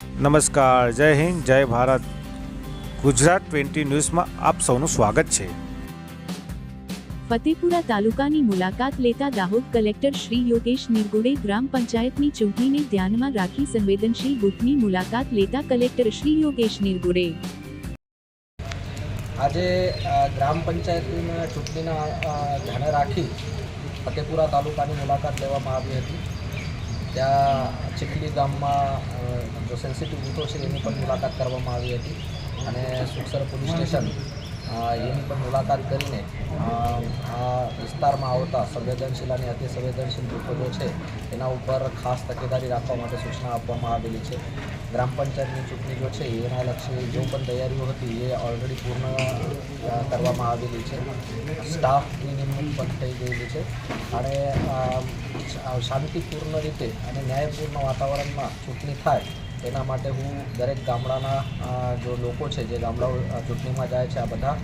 નમસ્કાર જય હિન્દ જય ભારત. ગુજરાત ટ્વેન્ટી ન્યૂઝમાં આપ સૌનું સ્વાગત છે. ફતેપુરા તાલુકાની મુલાકાત લેતા દાહોદ કલેક્ટર શ્રી યોગેશ નિરગુડે ગ્રામ પંચાયતની ચૂંટણીને ધ્યાનમાં રાખી સંવેદનશીલ બુથની મુલાકાત લેતા કલેક્ટર શ્રી યોગેશ નિરગુડે. આજે ગ્રામ પંચાયતની ચૂંટણીના ધ્યાને રાખી ફતેપુરા તાલુકાની મુલાકાત લેવામાં આવી હતી. ત્યાં ચીખલી ગામમાં જો સેન્સિટિવ બૂથો છે, એની પણ મુલાકાત કરવામાં આવી હતી. અને સુખસર પોલીસ સ્ટેશન એની પણ મુલાકાત કરીને આ વિસ્તારમાં આવતા સંવેદનશીલ અને અતિ સંવેદનશીલ બૂથો જો છે, એના ઉપર ખાસ તકેદારી રાખવા માટે સૂચના આપવામાં આવેલી છે. ગ્રામ પંચાયતની ચૂંટણી જો છે, એના લક્ષી જો પણ તૈયારીઓ હતી, એ ઓલરેડી પૂર્ણ કરવામાં આવેલી છે. સ્ટાફની નિમણૂક પણ થઈ ગયેલી છે. અને શાંતિપૂર્ણ રીતે અને ન્યાયપૂર્ણ વાતાવરણમાં ચૂંટણી થાય એના માટે હું દરેક ગામડાના જો લોકો છે, જે ગામડાઓ ચૂંટણીમાં જાય છે, આ બધા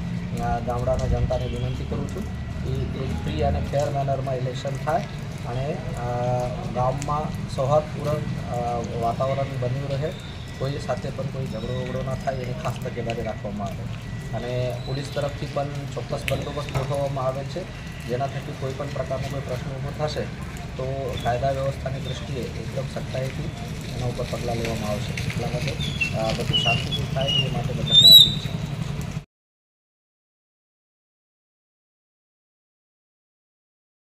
ગામડાના જનતાને વિનંતી કરું છું એ એક ફ્રી અને ફેર મેનરમાં ઇલેક્શન થાય અને ગામમાં સૌહાર્દપૂર્ણ વાતાવરણ બન્યું રહે, કોઈ સાથે પણ કોઈ ઝઘડો વગડો ના થાય, એની ખાસ તકેદારી રાખવામાં આવે. અને પોલીસ તરફથી પણ ચોક્કસ બંદોબસ્ત ગોઠવવામાં આવે છે. જેના થકી કોઈ પણ પ્રકારનો કોઈ પ્રશ્ન ઊભો થશે તો કાયદા વ્યવસ્થાની દૃષ્ટિએ એકદમ સખ્તાઈથી એના ઉપર પગલાં લેવામાં આવશે. એટલા માટે બધું શાંતિથી થાય એ માટે બધાને